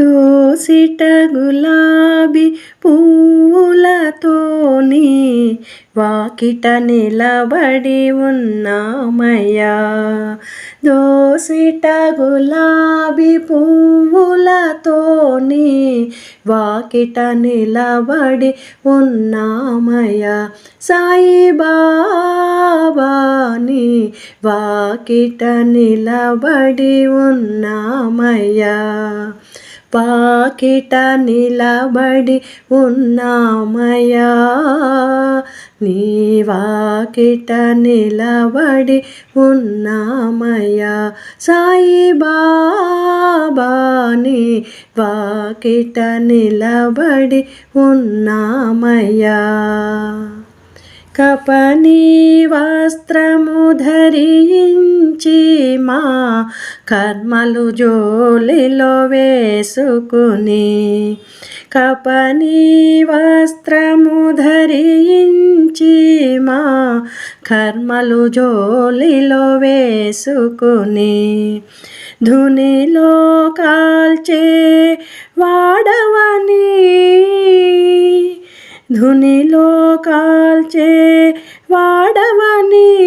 దోసిట గులాబీ పూలతోని వాకిట నిలబడి ఉన్నామయ్యా. దోసిట గులాబీ పువ్వులతోని వాకిట నిలబడి ఉన్నామయ్యా. సాయిబా వాకిట నిలబడి ఉన్నామయ్యా. పాకిట నిలబడి ఉన్నామయ్యా. నీ వాకిట నిలబడి ఉన్నామయ్యా. సాయిబాబాని వాకిట నిలబడి ఉన్నామయ్యా. కపని వస్త్రము ధరించి మా కర్మలు జోలిలో వేసుకుని కపని వస్త్రము ధరించి మా కర్మలు జోలిలో వేసుకుని ధునిలో కాల్చే వాడవని ధునిలో కాల్చే వాడవని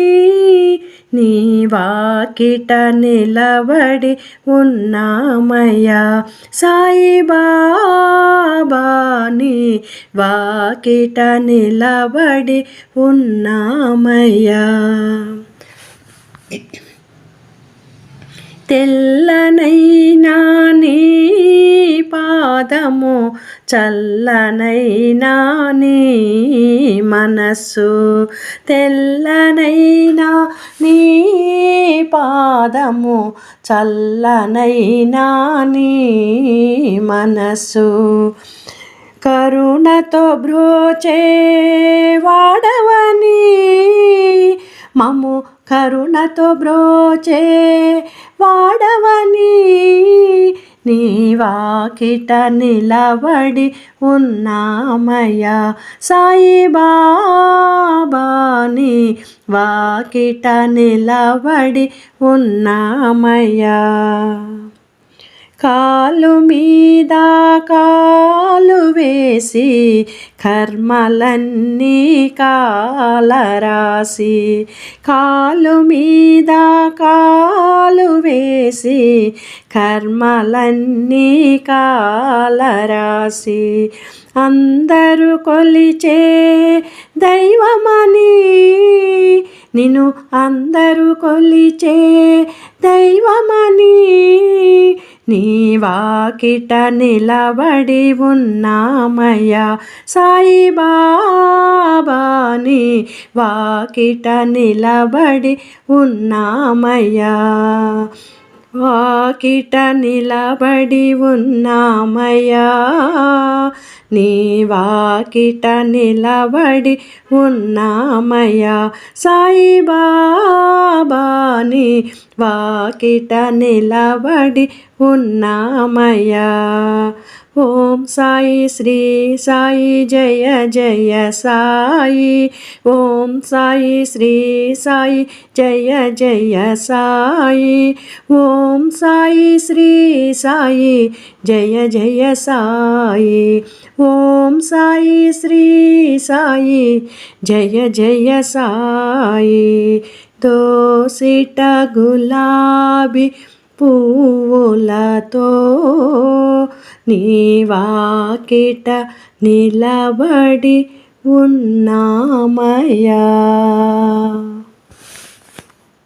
నీ వాకిట నిలబడి ఉన్నామయ్యా. సాయిబాబాని వాకిట నిలబడి ఉన్నామయ్యా. తెల్ల పాదము చల్లనైనా నీ మనస్సు తెల్లనైనా నీ పాదము చల్లనైనా నీ మనస్సు కరుణతో బ్రోచే వాడవని మము కరుణతో బ్రోచే వాడవని. నీ వాకిట నిలబడి ఉన్నామయ్యా. సాయిబాబాని వాకిట నిలబడి ఉన్నామయ్యా. కాలు మీద కాలు వేసి కర్మలన్నీ కాలరాసి కాలు మీద కాలు వేసి కర్మలన్నీ కాలరాసి అందరూ కొలిచే దైవమని నిన్ను అందరూ కొలిచే దైవమని నీ వాకిట నిలబడి ఉన్నామయ్యా. సాయిబాబాని వాకిట నిలబడి ఉన్నామయ్యా. వాకిట నిలబడి ఉన్నామయ్యా. నీ వాకిట నిలబడి ఉన్నామయ్యా. సాయిబాబాని వాకిట నిలబడి ఉన్నామయ్యా. ఓం సాయి శ్రీ సాయి జయ జయ సాయి. ఓం సాయి శ్రీ సాయి జయ జయ సాయి. ఓం సాయి శ్రీ సాయి జయ జయ సాయి. ఓం సాయి శ్రీ సాయి జయ జయ సాయి. దోసిట గులాబీ పువ్వులతో నీవాకిట నిలబడి ఉన్నామయ్యా.